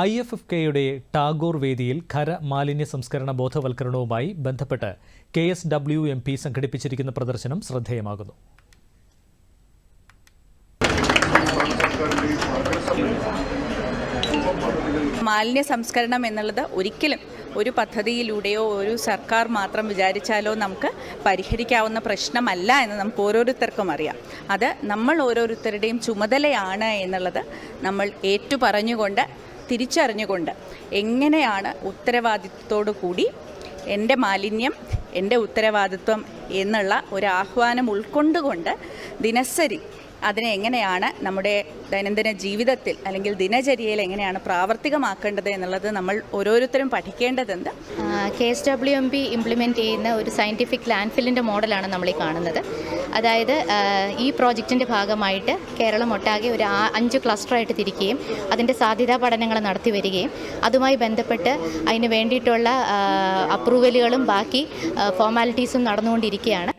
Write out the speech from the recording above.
I F F കെയുടെ ടാഗോർ വേദിയിൽ ഖര മാലിന്യ സംസ്കരണ ബോധവൽക്കരണവുമായി ബന്ധപ്പെട്ട് K S W M P സംഘടിപ്പിച്ചിരിക്കുന്ന പ്രദർശനം ശ്രദ്ധേയമാകുന്നു. മാലിന്യ സംസ്കരണം എന്നുള്ളത് ഒരിക്കലും ഒരു പദ്ധതിയിലൂടെയോ ഒരു സർക്കാർ മാത്രം വിചാരിച്ചാലോ നമുക്ക് പരിഹരിക്കാവുന്ന പ്രശ്നമല്ല എന്ന് നമുക്ക് ഓരോരുത്തർക്കും അറിയാം. അത് നമ്മൾ ഓരോരുത്തരുടെയും ചുമതലയാണ് എന്നുള്ളത് നമ്മൾ ഏറ്റുപറഞ്ഞുകൊണ്ട് തിരിച്ചറിഞ്ഞുകൊണ്ട് എങ്ങനെയാണ് ഉത്തരവാദിത്വത്തോടു കൂടി എന്റെ മാലിന്യം എന്റെ ഉത്തരവാദിത്വം എന്നുള്ള ഒരു ആഹ്വാനം ഉൾക്കൊണ്ടുകൊണ്ട് ദിനസരി അതിനെ എങ്ങനെയാണ് നമ്മുടെ ദൈനംദിന ജീവിതത്തിൽ അല്ലെങ്കിൽ ദിനചര്യയിൽ എങ്ങനെയാണ് പ്രാവർത്തികമാക്കേണ്ടത് എന്നുള്ളത് നമ്മൾ ഓരോരുത്തരും പഠിക്കേണ്ടതുണ്ട്. K S W M P implement ചെയ്യുന്ന ഒരു സയന്റിഫിക് ലാൻഡ് ഫില്ലിന്റെ മോഡലാണ് നമ്മൾ ഈ കാണുന്നത്. അതായത് ഈ പ്രോജക്റ്റിന്റെ ഭാഗമായിട്ട് കേരളം ഒട്ടാകെ ഒരു അഞ്ച് ക്ലസ്റ്ററായിട്ട് തിരിക്കുകയും അതിന്റെ സാധ്യതാ പഠനങ്ങൾ നടത്തി വരികയും അതുമായി ബന്ധപ്പെട്ട് അതിന് വേണ്ടിയിട്ടുള്ള അപ്രൂവലുകളും ബാക്കി ഫോർമാലിറ്റീസും നടന്നുകൊണ്ടിരിക്കുകയാണ്.